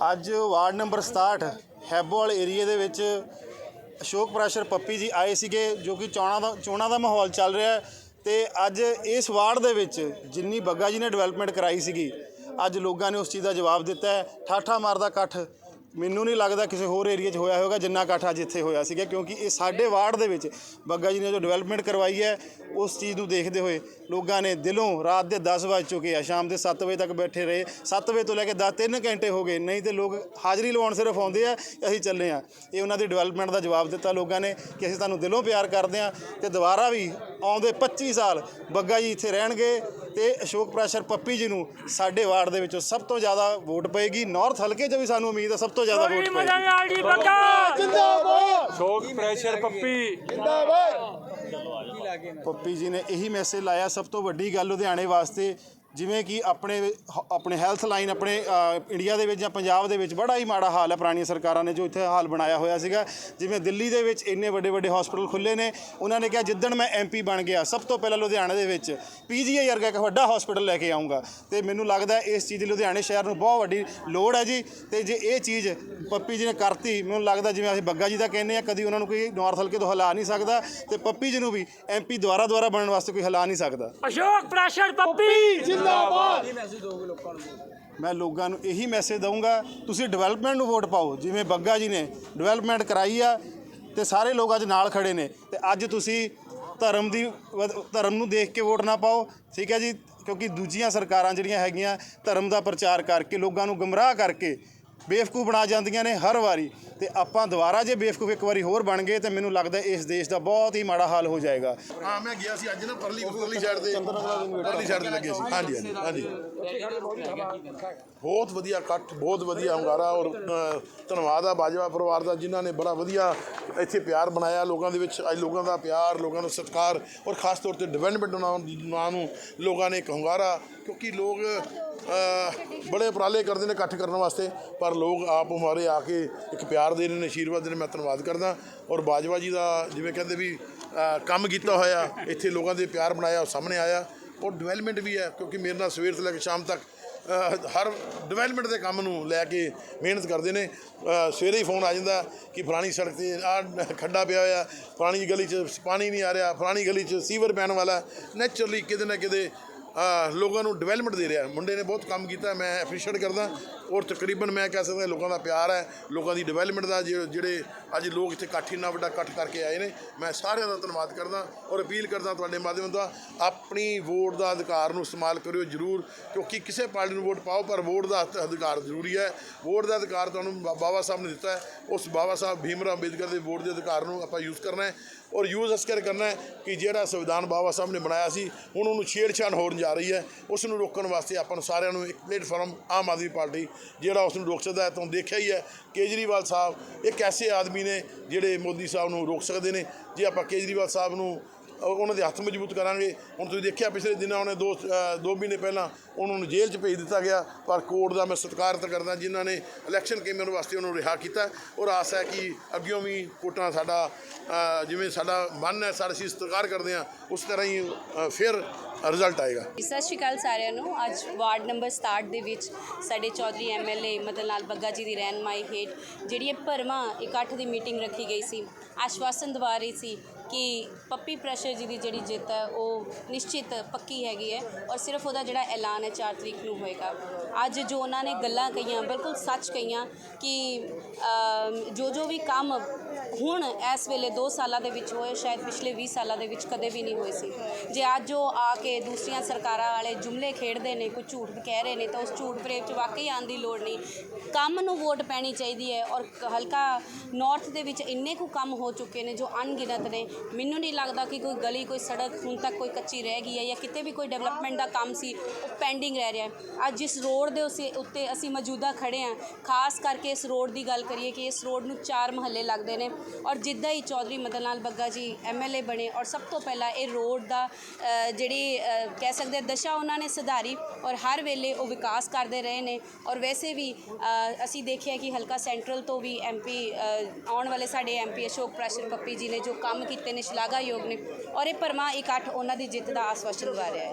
ਅੱਜ ward number 67 Haibowal ਏਰੀਏ ਦੇ ਵਿੱਚ ਅਸ਼ੋਕ ਪ੍ਰੈਸ਼ਰ ਪੱਪੀ ਜੀ ਆਏ ਸੀਗੇ, ਜੋ ਕਿ ਚੋਣਾਂ ਦਾ ਚੋਣਾਂ ਦਾ ਮਾਹੌਲ ਚੱਲ ਰਿਹਾ ਹੈ ਤੇ ਅੱਜ ਇਸ ਵਾਰਡ ਦੇ ਵਿੱਚ ਜਿੰਨੀ ਬੱਗਾ ਜੀ ਨੇ ਡਿਵੈਲਪਮੈਂਟ ਕਰਾਈ ਸੀਗੀ, ਅੱਜ ਲੋਕਾਂ ਨੇ ਉਸ ਚੀਜ਼ ਦਾ ਜਵਾਬ ਦਿੱਤਾ ਹੈ। ਠਾਠਾ ਮਾਰਦਾ ਇਕੱਠ, ਮੈਨੂੰ ਨਹੀਂ ਲੱਗਦਾ ਕਿਸੇ ਹੋਰ ਏਰੀਆ 'ਚ ਹੋਇਆ ਹੋਵੇਗਾ ਜਿੰਨਾ ਇਕੱਠ ਅੱਜ ਇੱਥੇ ਹੋਇਆ ਸੀਗਾ, ਕਿਉਂਕਿ ਇਹ ਸਾਡੇ ਵਾਰਡ ਦੇ ਵਿੱਚ ਬੱਗਾ ਜੀ ਨੇ ਜੋ ਡਿਵੈਲਪਮੈਂਟ ਕਰਵਾਈ ਹੈ ਉਸ ਚੀਜ਼ ਨੂੰ ਦੇਖਦੇ ਹੋਏ ਲੋਕਾਂ ਨੇ ਦਿਲੋਂ ਰਾਤ ਦੇ 10 ਵਜੇ ਚੁੱਕੇ ਆ ਸ਼ਾਮ ਦੇ 7 ਵਜੇ ਤੱਕ ਬੈਠੇ ਰਹੇ। 7 ਵਜੇ ਤੋਂ ਲੈ ਕੇ 10 3 ਘੰਟੇ ਹੋ ਗਏ ਨਹੀਂ ਤੇ ਲੋਕ ਹਾਜ਼ਰੀ ਲਵਾਉਣ ਸਿਰਫ ਆਉਂਦੇ ਆ ਅਸੀਂ ਚੱਲੇ ਆ। ਇਹ ਉਹਨਾਂ ਦੀ ਡਿਵੈਲਪਮੈਂਟ ਦਾ ਜਵਾਬ ਦਿੱਤਾ ਲੋਕਾਂ ਨੇ ਕਿ ਅਸੀਂ ਤੁਹਾਨੂੰ ਦਿਲੋਂ ਪਿਆਰ ਕਰਦੇ ਆ ਤੇ ਦੁਬਾਰਾ ਵੀ ਆਉਂਦੇ 25 ਸਾਲ ਬੱਗਾ ਜੀ ਇੱਥੇ ਰਹਿਣਗੇ ਤੇ ਅਸ਼ੋਕ ਪ੍ਰਾਸ਼ਰ ਪੱਪੀ ਜੀ ਨੂੰ ਸਾਡੇ ਵਾਰਡ ਦੇ ਵਿੱਚੋਂ ਸਭ ਤੋਂ ਜ਼ਿਆਦਾ ਵੋਟ ਪਏਗੀ। ਨਾਰਥ ਹਲਕੇ 'ਚ ਵੀ ਸਾਨੂੰ ਉਮੀਦ ਹੈ ਸਭ ਤੋਂ ਜ਼ਿਆਦਾ ਵੋਟ ਪਏਗੀ। ਮਜ਼ਾ ਨਾਲ ਜੀ ਬੱਗਾ! ਜਿੰਦਾਬਾਦ! ਸ਼ੋਕ ਪ੍ਰੈਸ਼ਰ ਪੱਪੀ ਪੱਪੀ ਜੀ ਨੇ ਇਹੀ ਮੈਸੇਜ ਲਾਇਆ, ਸਭ ਤੋਂ ਵੱਡੀ ਗੱਲ ਲੁਧਿਆਣੇ ਵਾਸਤੇ ਜਿਵੇਂ ਕਿ ਆਪਣੇ ਹ- ਆਪਣੇ ਹੈਲਥ ਲਾਈਨ ਆਪਣੇ ਅ, ਇੰਡੀਆ ਦੇ ਵਿੱਚ ਜਾਂ ਪੰਜਾਬ ਦੇ ਵਿੱਚ ਬੜਾ ਹੀ ਮਾੜਾ ਹਾਲ ਹੈ ਪੁਰਾਣੀਆਂ ਸਰਕਾਰਾਂ ਨੇ ਜੋ ਇੱਥੇ ਹਾਲ ਬਣਾਇਆ ਹੋਇਆ ਸੀਗਾ। ਜਿਵੇਂ ਦਿੱਲੀ ਦੇ ਵਿੱਚ ਇੰਨੇ ਵੱਡੇ ਵੱਡੇ ਹਸਪੀਟਲ ਖੁੱਲੇ ਨੇ। ਉਹਨਾਂ ਨੇ ਕਿਹਾ ਜਿੱਦਣ ਮੈਂ ਐਮਪੀ ਬਣ ਗਿਆ ਸਭ ਤੋਂ ਪਹਿਲਾਂ ਲੁਧਿਆਣੇ ਦੇ ਵਿੱਚ ਪੀਜੀਆਈ ਵਰਗਾ ਇੱਕ ਵੱਡਾ ਹਸਪੀਟਲ ਲੈ ਕੇ ਆਉਂਗਾ ਤੇ ਮੈਨੂੰ ਲੱਗਦਾ ਹੈ ਇਸ ਚੀਜ਼ ਦੀ ਲੁਧਿਆਣੇ ਸ਼ਹਿਰ ਨੂੰ ਬਹੁਤ ਵੱਡੀ ਲੋੜ ਹੈ ਜੀ। ਤੇ ਜੇ ਇਹ ਚੀਜ਼ ਪੱਪੀ ਜੀ ਨੇ ਕਰਤੀ ਮੈਨੂੰ ਲੱਗਦਾ ਜਿਵੇਂ ਅਸੀਂ ਬੱਗਾ ਜੀ ਦਾ ਕਹਿੰਦੇ ਆ ਕਦੀ ਉਹਨਾਂ ਨੂੰ ਕੋਈ ਨਾਰਥ ਹਲਕੇ ਤੋਂ ਹਿਲਾ ਨਹੀਂ ਸਕਦਾ। ਤੇ ਪੱਪੀ ਜੀ ਨੂੰ ਵੀ ਐਮਪੀ ਦੁਆਰਾ ਦੁਆਰਾ ਬਣਨ ਵਾਸਤੇ ਕੋਈ ਹਿਲਾ ਨਹੀਂ ਸਕਦਾ। ਅਸ਼ੋਕ ਪ੍ਰੈਸ਼ਰ ਪੱਪੀ! ਮੈਂ ਲੋਕਾਂ ਨੂੰ ਇਹੀ ਮੈਸੇਜ ਦਊਂਗਾ ਤੁਸੀਂ ਡਿਵੈਲਪਮੈਂਟ ਨੂੰ ਵੋਟ ਪਾਓ ਜਿਵੇਂ ਬੱਗਾ ਜੀ ਨੇ ਡਿਵੈਲਪਮੈਂਟ ਕਰਾਈ ਆ ਤੇ ਸਾਰੇ ਲੋਕ ਅੱਜ ਨਾਲ ਖੜੇ ਨੇ। ਤੇ ਅੱਜ ਤੁਸੀਂ ਧਰਮ ਦੀ ਧਰਮ ਨੂੰ ਦੇਖ ਕੇ ਵੋਟ ਨਾ ਪਾਓ ਠੀਕ ਹੈ ਜੀ? ਕਿਉਂਕਿ ਦੂਜੀਆਂ ਸਰਕਾਰਾਂ ਜਿਹੜੀਆਂ ਹੈਗੀਆਂ ਧਰਮ ਦਾ ਪ੍ਰਚਾਰ ਕਰਕੇ ਲੋਕਾਂ ਨੂੰ ਗਮਰਾਹ ਕਰਕੇ ਬੇਵਕੂਫ ਬਣਾ ਜਾਂਦੀਆਂ ਨੇ ਹਰ ਵਾਰੀ ਤੇ ਆਪਾਂ ਦੁਬਾਰਾ ਜੇ ਬੇਵਕੂਫ ਇੱਕ ਵਾਰੀ ਹੋਰ ਬਣ ਗਏ ਤੇ ਮੈਨੂੰ ਲੱਗਦਾ ਇਸ ਦੇਸ਼ ਦਾ ਬਹੁਤ ਹੀ ਮਾੜਾ ਹਾਲ ਹੋ ਜਾਏਗਾ। ਹਾਂ ਮੈਂ ਗਿਆ ਸੀ ਅੱਜ ਨਾ ਪਰਲੀ ਪਰਲੀ ਸਾਈਡ ਤੇ। ਪਰਲੀ ਸਾਈਡ ਤੇ ਲੱਗੇ ਸੀ। ਹਾਂਜੀ ਹਾਂਜੀ ਹਾਂਜੀ। ਬਹੁਤ ਵਧੀਆ ਇਕੱਠ ਬਹੁਤ ਵਧੀਆ ਹੰਗਾਰਾ ਔਰ ਧੰਨਵਾਦ ਆ ਬਾਜਵਾ ਪਰਿਵਾਰ ਦਾ ਜਿਨ੍ਹਾਂ ਨੇ ਬੜਾ ਵਧੀਆ ਇੱਥੇ ਪਿਆਰ ਬਣਾਇਆ ਲੋਕਾਂ ਦੇ ਵਿੱਚ। ਅੱਜ ਲੋਕਾਂ ਦਾ ਪਿਆਰ ਲੋਕਾਂ ਦਾ ਸਤਿਕਾਰ ਔਰ ਖਾਸ ਤੌਰ ਤੇ ਡਿਵੈਲਪਮੈਂਟ ਨਾਂ ਨੂੰ ਲੋਕਾਂ ਨੇ ਇੱਕ ਹੰਗਾਰਾ ਕਿਉਂਕਿ ਲੋਕ ਬੜੇ ਉਪਰਾਲੇ ਕਰਦੇ ਨੇ ਇਕੱਠ ਕਰਨ ਵਾਸਤੇ। ਪਰ ਲੋਕ ਆਪ ਹਮਾਰੇ ਆ ਕੇ ਇੱਕ ਪਿਆਰ ਦੇ ਰਹੇ ਨੇ ਆਸ਼ੀਰਵਾਦ ਦੇ ਨੇ, ਮੈਂ ਧੰਨਵਾਦ ਕਰਦਾ। ਔਰ ਬਾਜਵਾ ਜੀ ਦਾ ਜਿਵੇਂ ਕਹਿੰਦੇ ਵੀ ਕੰਮ ਕੀਤਾ ਹੋਇਆ, ਇੱਥੇ ਲੋਕਾਂ ਦੇ ਪਿਆਰ ਬਣਾਇਆ, ਉਹ ਸਾਹਮਣੇ ਆਇਆ। ਔਰ ਡਿਵੈਲਪਮੈਂਟ ਵੀ ਹੈ, ਕਿਉਂਕਿ ਮੇਰੇ ਨਾਲ ਸਵੇਰ ਤੋਂ ਲੈ ਕੇ ਸ਼ਾਮ ਤੱਕ ਹਰ ਡਿਵੈਲਪਮੈਂਟ ਦੇ ਕੰਮ ਨੂੰ ਲੈ ਕੇ ਮਿਹਨਤ ਕਰਦੇ ਨੇ। ਸਵੇਰੇ ਹੀ ਫੋਨ ਆ ਜਾਂਦਾ ਕਿ ਫਲਾਣੀ ਸੜਕ ਤੇ ਆ ਖੱਡਾ ਪਿਆ ਹੋਇਆ, ਫਲਾਣੀ ਗਲੀ 'ਚ ਪਾਣੀ ਨਹੀਂ ਆ ਰਿਹਾ, ਫਲਾਣੀ ਗਲੀ 'ਚ ਸੀਵਰ ਪੈਣ ਵਾਲਾ। ਨੈਚੁਰਲੀ ਕਿਤੇ ਨਾ ਕਿਤੇ ਲੋਕਾਂ ਨੂੰ ਡਿਵੈਲਪਮੈਂਟ ਦੇ ਰਿਹਾ। ਮੁੰਡੇ ਨੇ ਬਹੁਤ ਕੰਮ ਕੀਤਾ, ਮੈਂ ਐਪਰੀਸ਼ੀਏਟ ਕਰਦਾ। ਔਰ ਤਕਰੀਬਨ ਮੈਂ ਕਹਿ ਸਕਦਾ ਲੋਕਾਂ ਦਾ ਪਿਆਰ ਹੈ, ਲੋਕਾਂ ਦੀ ਡਿਵੈਲਪਮੈਂਟ ਦਾ ਜਿ- ਜਿਹੜੇ ਅੱਜ ਲੋਕ ਇੱਥੇ ਇਕੱਠ ਇੰਨਾ ਵੱਡਾ ਇਕੱਠ ਕਰਕੇ ਆਏ ਨੇ, ਮੈਂ ਸਾਰਿਆਂ ਦਾ ਧੰਨਵਾਦ ਕਰਦਾ ਔਰ ਅਪੀਲ ਕਰਦਾ ਤੁਹਾਡੇ ਮਾਧਿਅਮ ਦਾ ਆਪਣੀ ਵੋਟ ਦਾ ਅਧਿਕਾਰ ਨੂੰ ਇਸਤੇਮਾਲ ਕਰਿਓ ਜ਼ਰੂਰ, ਕਿਉਂਕਿ ਕਿਸੇ ਪਾਰਟੀ ਨੂੰ ਵੋਟ ਪਾਓ, ਪਰ ਵੋਟ ਦਾ ਅਧਿਕਾਰ ਜ਼ਰੂਰੀ ਹੈ। ਵੋਟ ਦਾ ਅਧਿਕਾਰ ਤੁਹਾਨੂੰ ਬਾ- ਬਾਬਾ ਸਾਹਿਬ ਨੇ ਦਿੱਤਾ ਹੈ, ਉਸ ਬਾਬਾ ਸਾਹਿਬ ਭੀਮਰਾਓ ਅੰਬੇਦਕਰ ਦੇ ਵੋਟ ਦੇ ਅਧਿਕਾਰ ਨੂੰ ਆਪਾਂ ਯੂਜ਼ ਕਰਨਾ ਹੈ ਔਰ ਯੂਜ਼ ਇਸ ਕਰਨਾ ਹੈ ਕਿ ਜਿਹੜਾ ਸੰਵਿਧਾਨ ਬਾਬਾ ਸਾਹਿਬ ਨੇ ਬਣਾਇਆ ਸੀ, ਹੁਣ ਉਹਨੂੰ ਛੇੜਛਾੜ ਹੋਣ ਜਾ ਰਹੀ ਹੈ, ਉਸ ਨੂੰ ਰੋਕਣ ਵਾਸਤੇ ਆਪਾਂ ਨੂੰ ਸਾਰਿਆਂ ਨੂੰ ਇੱਕ ਪਲੇਟਫਾਰਮ ਆਮ ਆਦਮੀ ਪਾਰਟੀ ਜਿਹੜਾ ਉਸ ਨੂੰ ਰੋਕ ਸਕਦਾ ਹੈ, ਤੁਹਾਨੂੰ ਦੇਖਿਆ ਹੀ ਹੈ, ਕੇਜਰੀਵਾਲ ਸਾਹਿਬ, ਇੱਕ ਐਸੇ ਆਦਮੀ ਨੇ ਜਿਹੜੇ ਮੋਦੀ ਸਾਹਿਬ ਨੂੰ ਰੋਕ ਸਕਦੇ ਨੇ। ਜੇ ਆਪਾਂ ਕੇਜਰੀਵਾਲ ਸਾਹਿਬ ਨੂੰ ਉਹਨਾਂ ਦੇ ਹੱਥ ਮਜ਼ਬੂਤ ਕਰਾਂਗੇ, ਹੁਣ ਤੁਸੀਂ ਦੇਖਿਆ ਪਿਛਲੇ ਦਿਨਾਂ ਉਹਨੇ ਦੋ ਦੋ ਮਹੀਨੇ ਪਹਿਲਾਂ ਉਹਨਾਂ ਨੂੰ ਜੇਲ੍ਹ 'ਚ ਭੇਜ ਦਿੱਤਾ ਗਿਆ, ਪਰ ਕੋਰਟ ਦਾ ਮੈਂ ਸਤਿਕਾਰ ਤਾਂ ਕਰਦਾ ਜਿਨ੍ਹਾਂ ਨੇ ਇਲੈਕਸ਼ਨ ਕੇਮਰ ਵਾਸਤੇ ਉਹਨੂੰ ਰਿਹਾ ਕੀਤਾ। ਔਰ ਆਸ ਹੈ ਕਿ ਅੱਗਿਓਂ ਵੀ ਕੋਟਾਂ ਸਾਡਾ ਜਿਵੇਂ ਸਾਡਾ ਮਨ ਹੈ, ਸਾਡਾ ਅਸੀਂ ਸਤਿਕਾਰ ਕਰਦੇ ਹਾਂ, ਉਸ ਤਰ੍ਹਾਂ ਹੀ ਫਿਰ ਰਿਜ਼ਲਟ ਆਏਗਾ। ਸਤਿ ਸ਼੍ਰੀ ਅਕਾਲ ਸਾਰਿਆਂ ਨੂੰ। ਅੱਜ ਵਾਰਡ ਨੰਬਰ 67 ਦੇ ਵਿੱਚ ਸਾਡੇ ਚੌਧਰੀ ਐਮਐਲਏ ਮਦਨ ਲਾਲ ਬੱਗਾ ਜੀ ਦੀ ਰਹਿਨਮਾਈ ਹੇਠ ਜਿਹੜੀ ਇਹ ਭਰਵਾਂ ਇਕੱਠ ਦੀ ਮੀਟਿੰਗ ਰੱਖੀ ਗਈ ਸੀ। ਆਸ਼ਵਾਸਨ ਦਵਾ ਰਹੀ ਸੀ ਕਿ ਪੱਪੀ ਪ੍ਰੈਸ਼ਰ ਜੀ ਦੀ ਜਿਹੜੀ ਜਿੱਤ ਹੈ, ਉਹ ਨਿਸ਼ਚਿਤ ਪੱਕੀ ਹੈਗੀ ਹੈ ਔਰ ਸਿਰਫ ਉਹਦਾ ਜਿਹੜਾ ਐਲਾਨ ਹੈ 4 ਤਰੀਕ ਨੂੰ ਹੋਏਗਾ। ਅੱਜ ਜੋ ਉਹਨਾਂ ਨੇ ਗੱਲਾਂ ਕਹੀਆਂ, ਬਿਲਕੁਲ ਸੱਚ ਕਹੀਆਂ ਕਿ ਜੋ ਜੋ ਵੀ ਕੰਮ ਹੁਣ ਇਸ ਵੇਲੇ 2 ਸਾਲਾਂ ਦੇ ਵਿੱਚ ਹੋਏ, ਸ਼ਾਇਦ ਪਿਛਲੇ 20 ਸਾਲਾਂ ਦੇ ਵਿੱਚ ਕਦੇ ਵੀ ਨਹੀਂ ਹੋਏ ਸੀ। ਜੇ ਅੱਜ ਉਹ ਆ ਕੇ ਦੂਸਰੀਆਂ ਸਰਕਾਰਾਂ ਵਾਲੇ ਜੁਮਲੇ ਖੇਡਦੇ ਨੇ, ਕੋਈ ਝੂਠ ਕਹਿ ਰਹੇ ਨੇ, ਤਾਂ ਉਸ ਝੂਠ ਫਰੇਬ 'ਚ ਵਾਕਈ ਆਉਣ ਦੀ ਲੋੜ ਨਹੀਂ। ਕੰਮ ਨੂੰ ਵੋਟ ਪੈਣੀ ਚਾਹੀਦੀ ਹੈ ਔਰ ਹਲਕਾ ਨਾਰਥ ਦੇ ਵਿੱਚ ਇੰਨੇ ਕੁ ਕੰਮ ਹੋ ਚੁੱਕੇ ਨੇ ਜੋ ਅਣਗਿਣਤ ਨੇ। ਮੈਨੂੰ ਨਹੀਂ ਲੱਗਦਾ ਕਿ ਕੋਈ ਗਲੀ, ਕੋਈ ਸੜਕ ਹੁਣ ਤੱਕ ਕੋਈ ਕੱਚੀ ਰਹਿ ਗਈ ਹੈ ਜਾਂ ਕਿਤੇ ਵੀ ਕੋਈ ਡਿਵੈਲਪਮੈਂਟ ਦਾ ਕੰਮ ਸੀ, ਉਹ ਪੈਂਡਿੰਗ ਰਹਿ ਰਿਹਾ ਅੱਜ ਜਿਸ ਰੋਡ ਦੇ ਉਸੇ, ਉੱਤੇ ਅਸੀਂ ਮੌਜੂਦਾ ਖੜੇ ਹਾਂ, ਖਾਸ ਕਰਕੇ ਇਸ ਰੋਡ ਦੀ ਗੱਲ ਕਰੀਏ ਕਿ ਇਸ ਰੋਡ ਨੂੰ ਚਾਰ ਮਹੱਲੇ ਲੱਗਦੇ ਨੇ। ਔਰ ਜਿੱਦਾਂ ਹੀ ਚੌਧਰੀ ਮਦਨ ਲਾਲ ਬੱਗਾ ਜੀ ਐਮਐਲਏ ਬਣੇ ਔਰ ਸਭ ਤੋਂ ਪਹਿਲਾਂ ਇਹ ਰੋਡ ਦਾ ਜਿਹੜੀ ਕਹਿ ਸਕਦੇ ਦਸ਼ਾ ਉਹਨਾਂ ਨੇ ਸੁਧਾਰੀ ਔਰ ਹਰ ਵੇਲੇ ਉਹ ਵਿਕਾਸ ਕਰਦੇ ਰਹੇ ਨੇ। ਔਰ ਵੈਸੇ ਵੀ ਅਸੀਂ ਦੇਖਿਆ ਕਿ ਹਲਕਾ ਸੈਂਟਰਲ ਤੋਂ ਵੀ ਐਮਪੀ ਆਉਣ ਵਾਲੇ ਸਾਡੇ ਐਮਪੀ ਅਸ਼ੋਕ ਪ੍ਰਾਸ਼ਰ ਪੱਪੀ ਜੀ ਨੇ ਜੋ ਕੰਮ ਕੀਤੇ ਨੇ ਸ਼ਲਾਘਾਯੋਗ ਨੇ ਔਰ ਇਹ ਪਰਮਾ ਇਕੱਠ ਉਹਨਾਂ ਦੀ ਜਿੱਤ ਦਾ ਆਸਵਾਸ਼ਨ ਦਵਾ ਰਿਹਾ ਹੈ।